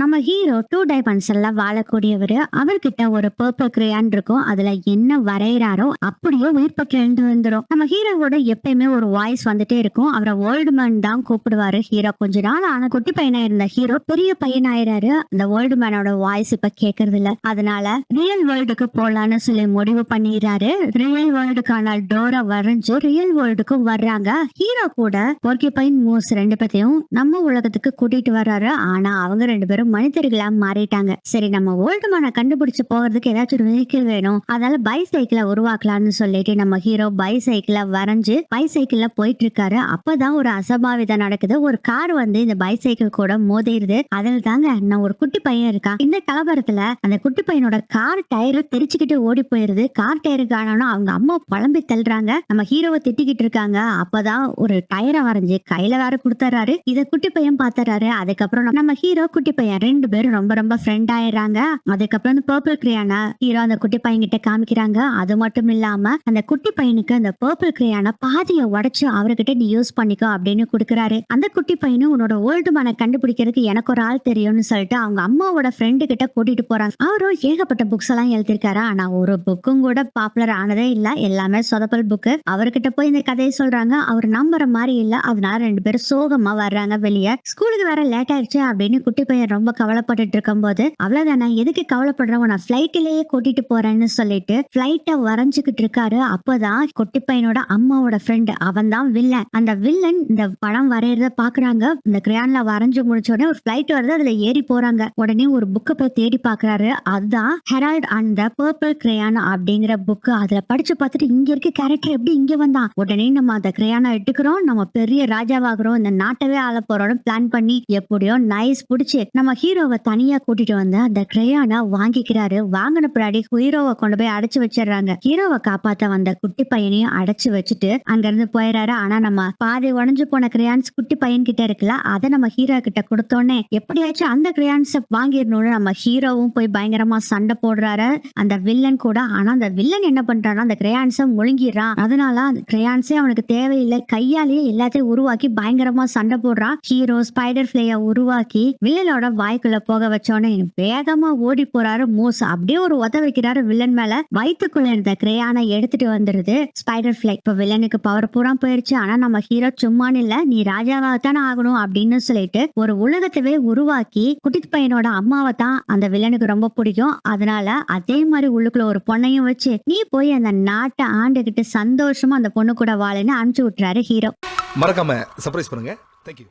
நம்ம hero two டைமென்ஷன்ல வாழக்கூடியவர் அவர்கிட்ட ஒரு பர்பிள் கிரேயான் இருக்கும். அதுல என்ன வரைகிறாரோ அப்படியே உயிர் பக்கம் எழுந்து வந்துடும் நம்ம ஹீரோவோட எப்பயுமே ஒரு வாய்ஸ் வந்துட்டே இருக்கும். அவரை ஓல்டு மேன் தான் கூப்பிடுவாரு. ஹீரோ கொஞ்ச நாள் ஆனா குட்டி பையனா இருந்த ஹீரோ பெரிய பையன் ஆயிராரு அந்த ஓல்டு மேனோட வாய்ஸ் இப்ப கேக்குறது இல்ல. அதனால ரியல் வேர்ல்டுக்கு போலான்னு சொல்லி முடிவு பண்ணிடுறாரு. ரியல் வேர்ல்டுக்கான டோரை வரைஞ்சு ரியல் வேர்ல்டுக்கு வர்றாங்க. ஹீரோ கூட ஒர்க்கி பையன் மூஸ் ரெண்டு பேர்த்தையும் நம்ம உலகத்துக்கு கூட்டிட்டு வர்றாரு. ஆனா அவங்க ரெண்டு பேரும் மனிதர்களா மாறிட்டாங்க. சரி நம்ம ஓல்டு கண்டுபிடிச்சு போகிறதுக்கு ஏதாச்சும் ஒரு வெஹிக்கிள் வேணும். அதனால பைசைக்கிளை உருவாக்கலாம்னு சொல்லிட்டு நம்ம ஹீரோ பைசைக்கிளை வரைஞ்சு பைசைக்கிள்ல போயிட்டு இருக்காரு அப்பதான் ஒரு அசம்பாவிதம் நடக்குது. ஒரு கார் வந்து இந்த பைசைக்கிள் கூட மோதிருது அதில் தாங்க நான் ஒரு குட்டி பையன் இருக்கான் இந்த கலவரத்துல அந்த குட்டி பையனோட கார் டயர் தெரிச்சுக்கிட்டு ஓடி போயிருது. கார் டயரு காணணும் அவங்க அம்மா புலம்பி தள்ளுறாங்க. நம்ம ஹீரோவை திட்டிக்கிட்டு இருக்காங்க. அப்பதான் ஒரு டயரை வரைஞ்சு கையில வேற கொடுத்துறாரு இத குட்டி பையன் பாத்துறாரு. அதுக்கப்புறம் நம்ம ஹீரோ குட்டி பையன் ரெண்டு பேரும் ரொம்ப ரொம்ப ஃப்ரெண்ட் ஆயிடுறாங்க. அதுக்கப்புறம் அந்த பர்பிள் கிரியானா ஹீரோ அந்த குட்டி பையன் கிட்ட காமிக்கிறாங்க. அது மட்டும் இல்லாம அந்த குட்டி பையனுக்கு அந்த பர்பிள் கிரியானா பாதியை உடைச்சு அவர்கிட்ட நீ யூஸ் பண்ணிக்கோ அப்படின்னு கொடுக்குறாரு. அந்த குட்டி பையனும் உன்னோட ஓல்டு மனை கண்டுபிடிக்கிறதுக்கு எனக்கு ஒரு ஆள் தெரியும்னு சொல்லிட்டு அவங்க அம்மாவோட ஃப்ரெண்டு கிட்ட கூட்டிட்டு போறாங்க. அவரும் ஏகப்பட்ட புக்ஸ் எல்லாம் எழுதிருக்காரு ஆனா ஒரு புக்கும் கூட பாப்புலர் ஆனதே இல்ல. எல்லாமே சொதப்பல் புக்கு அவர்கிட்ட போய் இந்த கதையை சொல்றாங்க. அவர் நம்புற மாதிரி இல்ல. அதனால ரெண்டு பேரும் சோகமா வர்றாங்க வெளியே. ஸ்கூலுக்கு வேற லேட் ஆயிடுச்சு அப்படின்னு குட்டி பையன் ரொம்ப ரொம்ப கவலைப்பட்டுட்டு இருக்கும்போது அவ்வளவுதானே எதுக்கு கவலைப்படுறேன் நான் ஃபிளைட்டிலேயே கூட்டிட்டு போறேன்னு சொல்லிட்டு ஃபிளைட்டை வரைஞ்சுக்கிட்டு இருக்காரு அப்பதான் கொட்டி பையனோட அம்மாவோட ஃப்ரெண்டு அவன் தான் வில்லன் அந்த வில்லன் இந்த படம் வரையறத பாக்குறாங்க. இந்த கிரியான்ல வரைஞ்சு முடிச்ச உடனே ஒரு பிளைட் வருது. அதுல ஏறி போறாங்க. உடனே ஒரு புக்கை போய் தேடி பாக்குறாரு. அதுதான் Harold and the purple crayon அப்படிங்கிற புக்கு அதுல படிச்சு பார்த்துட்டு இங்க இருக்க கேரக்டர் எப்படி இங்க வந்தான்? உடனே நம்ம அந்த கிரையானை எடுக்கிறோம் நம்ம பெரிய ராஜாவாகிறோம். இந்த நாட்டவே ஆள போறோம்னு பிளான் பண்ணி எப்படியோ நைஸ் புடிச்சு நம்ம ஹீரோவை தனியா கூட்டிட்டு வந்து அந்த கிரையானை வாங்கிக்கிறாரு. வாங்கின பின்னாடி ஹீரோவை கொண்டு போய் அடைச்சு வச்சிடுறாங்க. ஹீரோவை காப்பாத்த வந்த குட்டி பையனையும் அடைச்சு வச்சுட்டு அங்க இருந்து போயிடுறாரு ஆனா நம்ம பாதி உடஞ்சு போன கிரையான்ஸ் குட்டி பையன் கிட்ட இருக்குல்ல அதை நம்ம ஹீரோ கிட்ட கொடுத்தோன்னே எப்படியாச்சும் அந்த கிரையான்ஸை வாங்கிடணும்னு நம்ம ஹீரோவும் போய் பயங்கரமா சண்டை போடுறாரு. அந்த வில்லன் கூட. ஆனா அந்த வில்லன் என்ன பண்றான்னா அந்த கிரையான்ஸை முழுங்கிடுறான். அதனால அந்த கிரையான்ஸே அவனுக்கு தேவையில்லை. கையாலேயே எல்லாத்தையும் உருவாக்கி பயங்கரமா சண்டை போடுறான். ஹீரோ ஸ்பைடர் பிளேய உருவாக்கி வில்லனோட வாய்க்குள்ள போக வச்சோன்னு வேகமா ஓடி போறாரு மூஸ் அப்படியே ஒரு உத வைக்கிறாரு வில்லன் மேல. வயிற்றுக்குள்ள இருந்த கிரேயானை எடுத்துட்டு வந்துருது ஸ்பைடர் ஃபிளை இப்ப வில்லனுக்கு பவர் பூரா போயிருச்சு. ஆனா நம்ம ஹீரோ சும்மான்னு இல்ல நீ ராஜாவாகத்தானே ஆகணும் அப்படின்னு சொல்லிட்டு ஒரு உலகத்தவே உருவாக்கி குட்டி பையனோட அம்மாவை தான் அந்த வில்லனுக்கு ரொம்ப பிடிக்கும். அதனால அதே மாதிரி உள்ளுக்குள்ள ஒரு பொண்ணையும் வச்சு நீ போய் அந்த நாட்டை ஆண்டுகிட்டு சந்தோஷமா அந்த பொண்ணு கூட வாழுன்னு அனுப்பிச்சு விட்டுறாரு ஹீரோ மறக்காம சர்ப்ரைஸ் பண்ணுங்க. தேங்க்யூ